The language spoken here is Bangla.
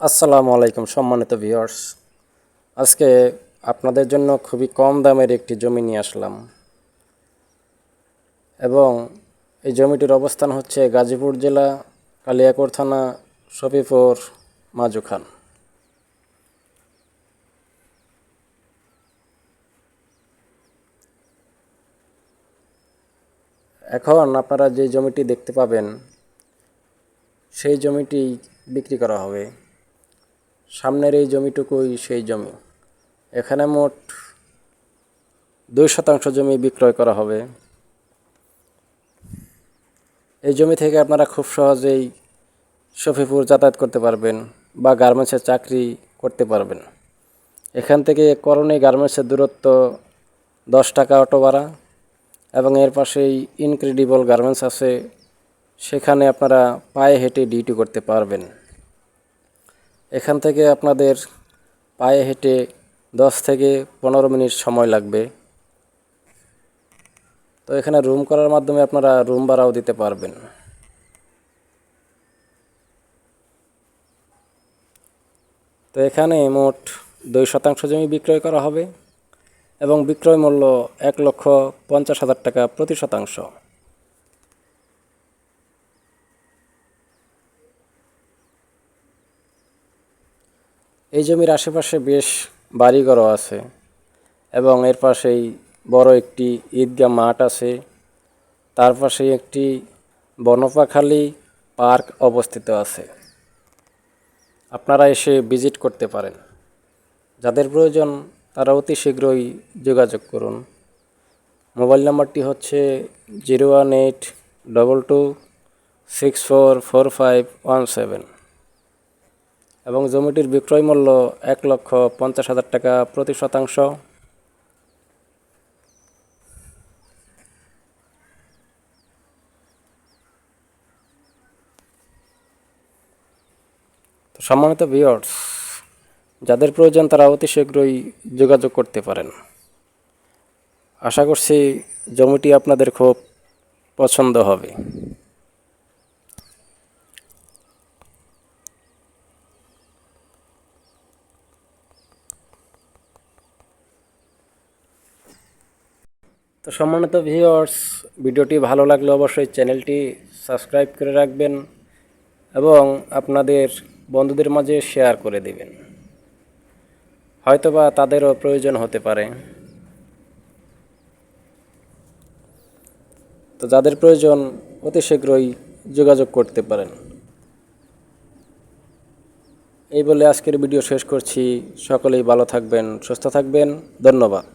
আসসালামু আলাইকুম, সম্মানিত ভিউয়ার্স আজকে আপনাদের জন্য খুবই কম দামের একটি জমি নিয়ে আসলাম। এবং এই জমিটির অবস্থান হচ্ছে গাজীপুর জেলা কালিয়াকোট থানা, শফিপুর, মাজুখান। এখন আপনারা যে জমিটি দেখতে পাবেন, সেই জমিটি বিক্রি করা হবে। সামনের এই জমিটুকুই সেই জমি। এখানে মোট দুই শতাংশ জমি বিক্রয় করা হবে। এই জমি থেকে আপনারা খুব সহজেই শফিপুর যাতায়াত করতে পারবেন বা গার্মেন্টসের চাকরি করতে পারবেন। এখান থেকে করণী গার্মেন্টসের দূরত্ব দশ টাকা অটো ভাড়া এবং এর পাশেই ইনক্রেডিবল গার্মেন্টস আছে। সেখানে আপনারা পায়ে হেঁটে ডিউটি করতে পারবেন। এখান থেকে আপনাদের পায়ে হেঁটে দশ থেকে পনেরো মিনিট সময় লাগবে। তো এখানে রুম করার মাধ্যমে আপনারা রুম ভাড়াও দিতে পারবেন। তো এখানে মোট দুই শতাংশ জমি বিক্রয় করা হবে এবং বিক্রয় মূল্য এক লক্ষ পঞ্চাশ হাজার টাকা প্রতি শতাংশ। এই জমির আশেপাশে বেশ বাড়িঘরও আছে এবং এর পাশেই বড় একটি ঈদগাহ মাঠ আছে। তার পাশেই একটি বনপাখালি পার্ক অবস্থিত আছে। আপনারা এসে ভিজিট করতে পারেন। যাদের প্রয়োজন তারা অতি শীঘ্রই যোগাযোগ করুন। মোবাইল নাম্বারটি হচ্ছে zero one eight double two six four four five one seven. এবং জমিটির বিক্রয় মূল্য এক লক্ষ পঞ্চাশ হাজার টাকা প্রতি শতাংশ। সম্মানিত ভিওর্স যাদের প্রয়োজন তারা অতি শীঘ্রই যোগাযোগ করতে পারেন। আশা করছি জমিটি আপনাদের খুব পছন্দ হবে। তো সম্মানিত ভিউয়ার্স ভিডিওটি ভালো লাগলে অবশ্যই চ্যানেলটি সাবস্ক্রাইব করে রাখবেন এবং আপনাদের বন্ধুদের মাঝে শেয়ার করে দেবেন। হয়তোবা তাদেরও প্রয়োজন হতে পারে। তো যাদের প্রয়োজন, অতি শীঘ্রই যোগাযোগ করতে পারেন। এই বলে আজকের ভিডিও শেষ করছি। সকলেই ভালো থাকবেন, সুস্থ থাকবেন। ধন্যবাদ।